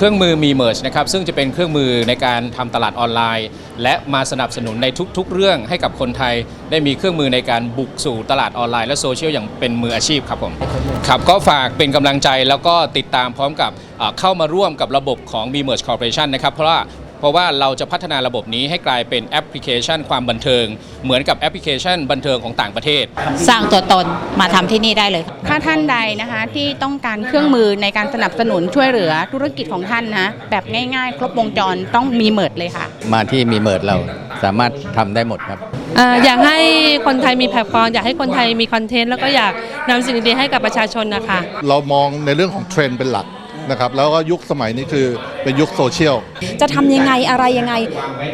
เครื่องมือมีเมอร์ชนะครับซึ่งจะเป็นเครื่องมือในการทำตลาดออนไลน์ และมาสนับสนุนในทุกๆ เรื่องให้กับคนไทย ได้มีเครื่องมือในการบุกสู่ตลาดออนไลน์และโซเชียลอย่างเป็นมืออาชีพครับผมครับก็ฝากเป็นกำลังใจแล้วก็ติดตามพร้อมกับเข้ามาร่วมกับระบบของ b m e r g e Corporation นะครับเพราะว่า เพราะว่าเราจะพัฒนาระบบนี้ให้กลายเป็นแอปพลิเคชันความบันเทิง เหมือนกับแอปพลิเคชันบันเทิงของต่างประเทศ สร้างตัวตนมาทำที่นี่ได้เลยค่ะถ้าท่านใดนะคะที่ต้องการเครื่องมือในการสนับสนุนช่วยเหลือธุรกิจของท่านนะแบบง่ายๆ ครบวงจรต้องมีเมิดเลยค่ะ มาที่มีเมิร์ดเราสามารถทำได้หมดครับเอ่ออยากให้คนไทยมีแพลตฟอร์มอยากให้คนไทยมีคอนเทนต์แล้วก็อยากนำสิ่งดีๆให้กับประชาชนนะคะ เรามองในเรื่องของเทรนด์เป็นหลัก นะครับแล้วก็ยุคสมัยนี้คือเป็นยุคโซเชียล จะทำยังไงอะไรยังไง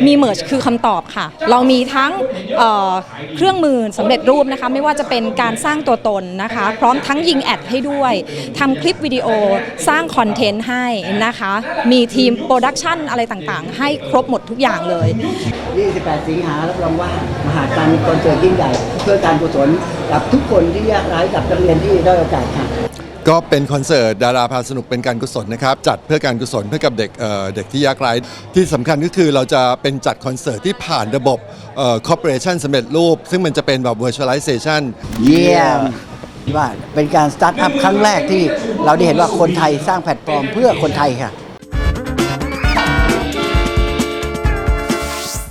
มีเมิร์ชคือคำตอบค่ะ เรามีทั้งเอ่อเครื่องมือสำเร็จรูปนะคะไม่ว่าจะเป็นการสร้างตัวตนนะคะ พร้อมทั้งยิงแอดให้ด้วยทำคลิปวิดีโอสร้างคอนเทนต์ให้นะคะ มีทีมโปรดักชันอะไรต่างๆ ให้ครบหมดทุกอย่างเลย 28 สิงหารับรองว่ามหากรรมคอนเสิร์ตยิ่งใหญ่ เพื่อการกุศลกับทุกคนที่ยากไร้กับนักเรียนที่ด้อยโอกาสค่ะ ก็เป็นคอนเสิร์ตดาราพาสนุกเป็นการกุศลนะครับ จัดเพื่อการกุศลเพื่อกับเด็กเอ่อเด็กที่ยากไร้ที่สำคัญก็คือเราจะเป็นจัดคอนเสิร์ตที่ผ่านระบบคอร์ปอเรชันสำเร็จรูป ซึ่งมันจะเป็นแบบ virtualization เยี่ยมว่าเป็นการสตาร์ทอัพครั้งแรกที่เราได้เห็นว่าคนไทยสร้างแพลตฟอร์มเพื่อคนไทยค่ะ